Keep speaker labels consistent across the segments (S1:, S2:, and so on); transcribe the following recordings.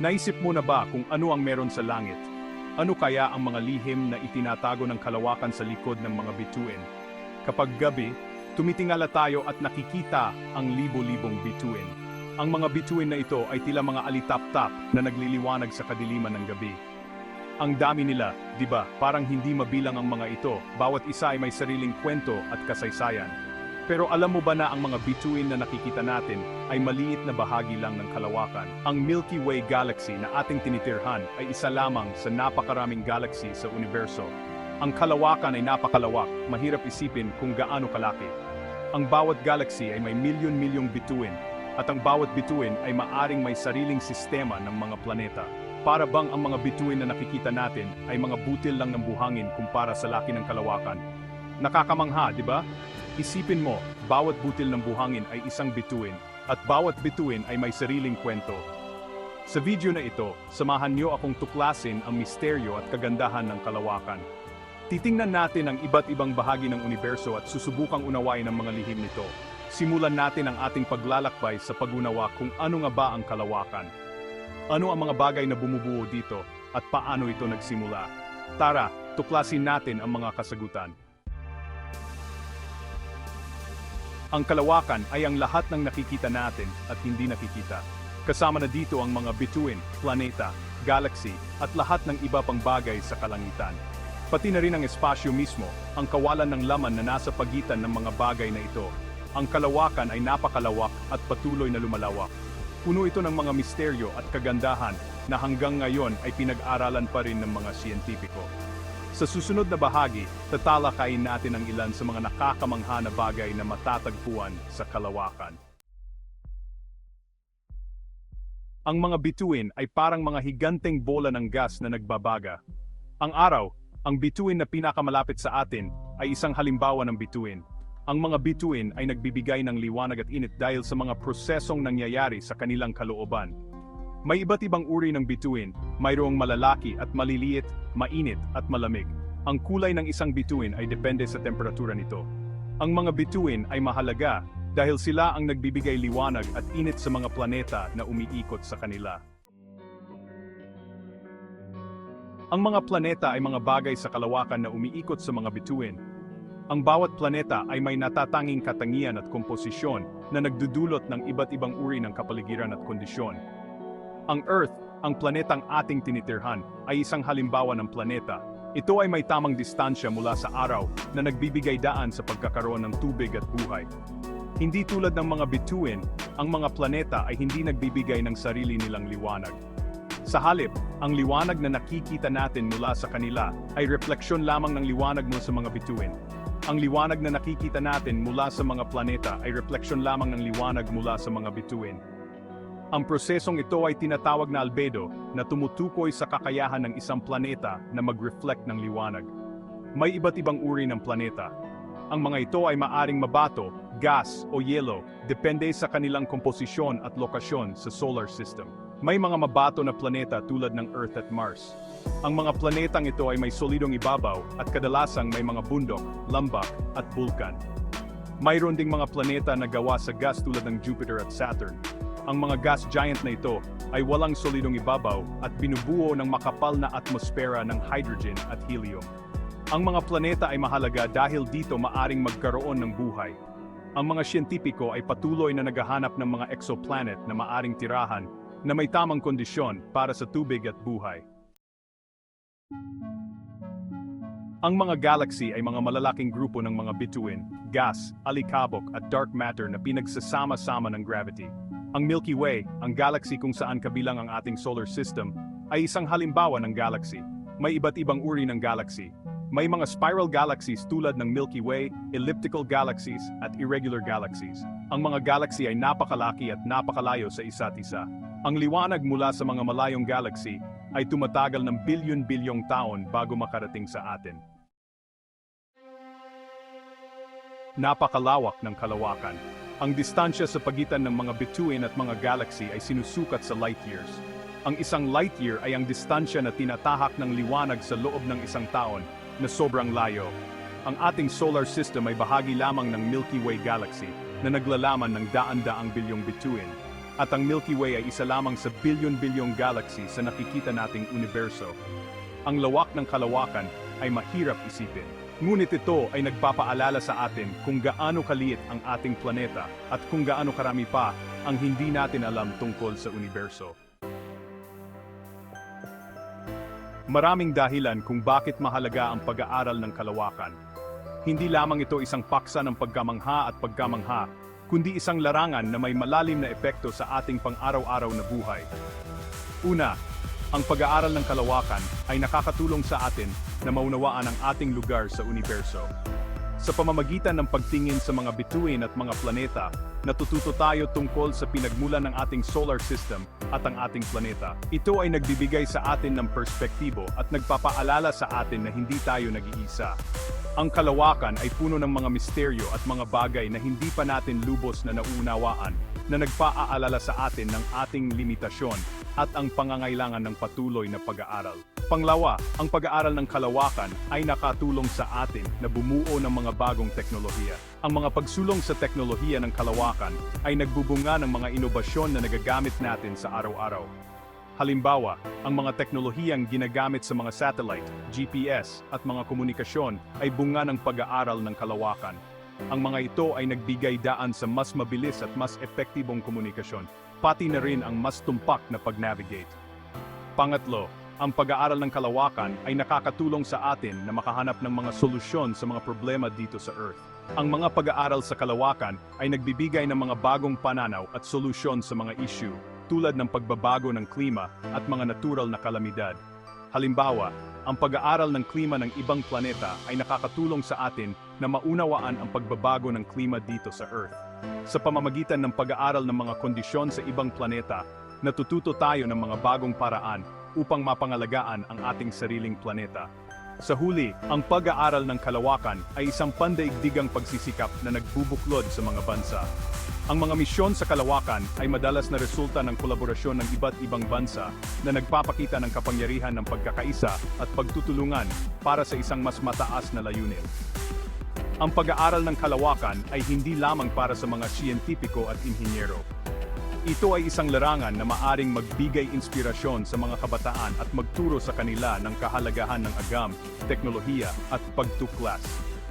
S1: Naisip mo na ba kung ano ang meron sa langit? Ano kaya ang mga lihim na itinatago ng kalawakan sa likod ng mga bituin? Kapag gabi, tumitingala tayo at nakikita ang libo-libong bituin. Ang mga bituin na ito ay tila mga alitap-tap na nagliliwanag sa kadiliman ng gabi. Ang dami nila, di ba? Parang hindi mabilang ang mga ito. Bawat isa ay may sariling kwento at kasaysayan. Pero alam mo ba na ang mga bituin na nakikita natin ay maliit na bahagi lang ng kalawakan? Ang Milky Way Galaxy na ating tinitirhan ay isa lamang sa napakaraming galaxy sa universo. Ang kalawakan ay napakalawak, mahirap isipin kung gaano kalaki. Ang bawat galaxy ay may milyon-milyong bituin, at ang bawat bituin ay maaring may sariling sistema ng mga planeta. Para bang ang mga bituin na nakikita natin ay mga butil lang ng buhangin kumpara sa laki ng kalawakan? Nakakamangha, di ba? Isipin mo, bawat butil ng buhangin ay isang bituin, at bawat bituin ay may sariling kwento. Sa video na ito, samahan niyo akong tuklasin ang misteryo at kagandahan ng kalawakan. Titingnan natin ang iba't ibang bahagi ng universo at susubukang unawain ang mga lihim nito. Simulan natin ang ating paglalakbay sa pag-unawa kung ano nga ba ang kalawakan. Ano ang mga bagay na bumubuo dito at paano ito nagsimula? Tara, tuklasin natin ang mga kasagutan. Ang kalawakan ay ang lahat ng nakikita natin at hindi nakikita. Kasama na dito ang mga bituin, planeta, galaxy, at lahat ng iba pang bagay sa kalangitan. Pati na rin ang espasyo mismo, ang kawalan ng laman na nasa pagitan ng mga bagay na ito. Ang kalawakan ay napakalawak at patuloy na lumalawak. Puno ito ng mga misteryo at kagandahan na hanggang ngayon ay pinag-aralan pa rin ng mga siyentipiko. Sa susunod na bahagi, tatalakayin natin ang ilan sa mga nakakamangha na bagay na matatagpuan sa kalawakan. Ang mga bituin ay parang mga higanteng bola ng gas na nagbabaga. Ang araw, ang bituin na pinakamalapit sa atin, ay isang halimbawa ng bituin. Ang mga bituin ay nagbibigay ng liwanag at init dahil sa mga prosesong nangyayari sa kanilang kalooban. May iba't ibang uri ng bituin, mayroong malalaki at maliliit, mainit at malamig. Ang kulay ng isang bituin ay depende sa temperatura nito. Ang mga bituin ay mahalaga dahil sila ang nagbibigay liwanag at init sa mga planeta na umiikot sa kanila. Ang mga planeta ay mga bagay sa kalawakan na umiikot sa mga bituin. Ang bawat planeta ay may natatanging katangian at komposisyon na nagdudulot ng iba't ibang uri ng kapaligiran at kondisyon. Ang Earth, ang planetang ating tinitirhan, ay isang halimbawa ng planeta. Ito ay may tamang distansya mula sa araw na nagbibigay daan sa pagkakaroon ng tubig at buhay. Hindi tulad ng mga bituin, ang mga planeta ay hindi nagbibigay ng sarili nilang liwanag. Sa halip, ang liwanag na nakikita natin mula sa kanila ay refleksyon lamang ng liwanag mula sa mga bituin. Ang liwanag na nakikita natin mula sa mga planeta ay refleksyon lamang ng liwanag mula sa mga bituin. Ang prosesong ito ay tinatawag na albedo na tumutukoy sa kakayahan ng isang planeta na mag-reflect ng liwanag. May iba't ibang uri ng planeta. Ang mga ito ay maaring mabato, gas o yelo, depende sa kanilang komposisyon at lokasyon sa solar system. May mga mabato na planeta tulad ng Earth at Mars. Ang mga planetang ito ay may solidong ibabaw at kadalasang may mga bundok, lambak at bulkan. Mayroon ding mga planeta na gawa sa gas tulad ng Jupiter at Saturn. Ang mga gas giant na ito ay walang solidong ibabaw at binubuo ng makapal na atmosfera ng hydrogen at helium. Ang mga planeta ay mahalaga dahil dito maaring magkaroon ng buhay. Ang mga siyentipiko ay patuloy na naghahanap ng mga exoplanet na maaring tirahan na may tamang kondisyon para sa tubig at buhay. Ang mga galaxy ay mga malalaking grupo ng mga bituin, gas, alikabok at dark matter na pinagsasama-sama ng gravity. Ang Milky Way, ang galaxy kung saan kabilang ang ating solar system, ay isang halimbawa ng galaxy. May iba't ibang uri ng galaxy. May mga spiral galaxies tulad ng Milky Way, elliptical galaxies, at irregular galaxies. Ang mga galaxy ay napakalaki at napakalayo sa isa't isa. Ang liwanag mula sa mga malayong galaxy ay tumatagal ng bilyon-bilyong taon bago makarating sa atin. Napakalawak ng kalawakan. Ang distansya sa pagitan ng mga bituin at mga galaxy ay sinusukat sa light years. Ang isang light year ay ang distansya na tinatahak ng liwanag sa loob ng isang taon na sobrang layo. Ang ating solar system ay bahagi lamang ng Milky Way Galaxy na naglalaman ng daan-daang bilyong bituin. At ang Milky Way ay isa lamang sa bilyon-bilyong galaxy sa nakikita nating universo. Ang lawak ng kalawakan ay mahirap isipin. Ngunit ito ay nagpapaalala sa atin kung gaano kaliit ang ating planeta at kung gaano karami pa ang hindi natin alam tungkol sa universo. Maraming dahilan kung bakit mahalaga ang pag-aaral ng kalawakan. Hindi lamang ito isang paksa ng pagkamangha at pagkamangha, kundi isang larangan na may malalim na epekto sa ating pang-araw-araw na buhay. Una, ang pag-aaral ng kalawakan ay nakakatulong sa atin na maunawaan ang ating lugar sa universo. Sa pamamagitan ng pagtingin sa mga bituin at mga planeta, natututo tayo tungkol sa pinagmulan ng ating solar system at ang ating planeta. Ito ay nagbibigay sa atin ng perspektibo at nagpapaalala sa atin na hindi tayo nag-iisa. Ang kalawakan ay puno ng mga misteryo at mga bagay na hindi pa natin lubos na nauunawaan na nagpaaalala sa atin ng ating limitasyon at ang pangangailangan ng patuloy na pag-aaral. Panglawa, ang pag-aaral ng kalawakan ay nakatulong sa atin na bumuo ng mga bagong teknolohiya. Ang mga pagsulong sa teknolohiya ng kalawakan ay nagbubunga ng mga inobasyon na nagagamit natin sa araw-araw. Halimbawa, ang mga teknolohiyang ginagamit sa mga satellite, GPS, at mga komunikasyon ay bunga ng pag-aaral ng kalawakan. Ang mga ito ay nagbigay daan sa mas mabilis at mas epektibong komunikasyon, pati na rin ang mas tumpak na pag-navigate. Pangatlo, ang pag-aaral ng kalawakan ay nakakatulong sa atin na makahanap ng mga solusyon sa mga problema dito sa Earth. Ang mga pag-aaral sa kalawakan ay nagbibigay ng mga bagong pananaw at solusyon sa mga issue tulad ng pagbabago ng klima at mga natural na kalamidad. Halimbawa, ang pag-aaral ng klima ng ibang planeta ay nakakatulong sa atin na maunawaan ang pagbabago ng klima dito sa Earth. Sa pamamagitan ng pag-aaral ng mga kondisyon sa ibang planeta, natututo tayo ng mga bagong paraan upang mapangalagaan ang ating sariling planeta. Sa huli, ang pag-aaral ng kalawakan ay isang pandaigdigang pagsisikap na nagbubuklod sa mga bansa. Ang mga misyon sa kalawakan ay madalas na resulta ng kolaborasyon ng iba't ibang bansa na nagpapakita ng kapangyarihan ng pagkakaisa at pagtutulungan para sa isang mas mataas na layunin. Ang pag-aaral ng kalawakan ay hindi lamang para sa mga siyentipiko at inhinyero. Ito ay isang larangan na maaring magbigay inspirasyon sa mga kabataan at magturo sa kanila ng kahalagahan ng agam, teknolohiya at pagtuklas.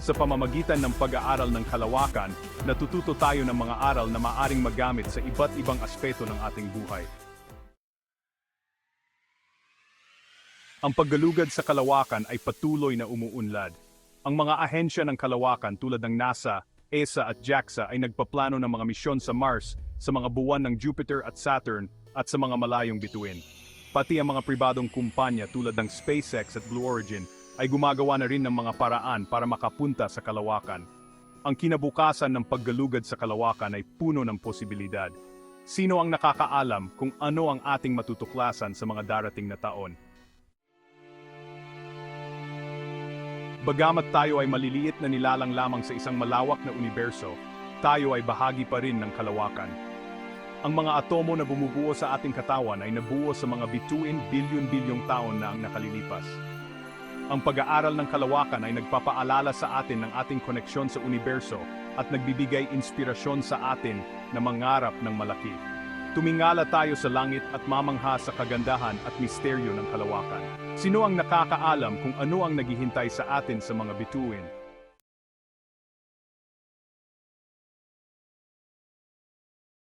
S1: Sa pamamagitan ng pag-aaral ng kalawakan, natututo tayo ng mga aral na maaring magamit sa iba't ibang aspeto ng ating buhay. Ang paggalugad sa kalawakan ay patuloy na umuunlad. Ang mga ahensya ng kalawakan tulad ng NASA, ESA at JAXA ay nagpaplano ng mga misyon sa Mars, sa mga buwan ng Jupiter at Saturn, at sa mga malayong bituin. Pati ang mga pribadong kumpanya tulad ng SpaceX at Blue Origin ay gumagawa na rin ng mga paraan para makapunta sa kalawakan. Ang kinabukasan ng paggalugad sa kalawakan ay puno ng posibilidad. Sino ang nakakaalam kung ano ang ating matutuklasan sa mga darating na taon? Bagamat tayo ay maliliit na nilalang lamang sa isang malawak na universo, tayo ay bahagi pa rin ng kalawakan. Ang mga atomo na bumubuo sa ating katawan ay nabuo sa mga bituin bilyon-bilyong taon na ang nakalilipas. Ang pag-aaral ng kalawakan ay nagpapaalala sa atin ng ating koneksyon sa universo at nagbibigay inspirasyon sa atin na mangarap ng malaki. Tumingala tayo sa langit at mamangha sa kagandahan at misteryo ng kalawakan. Sino ang nakakaalam kung ano ang naghihintay sa atin sa mga bituin?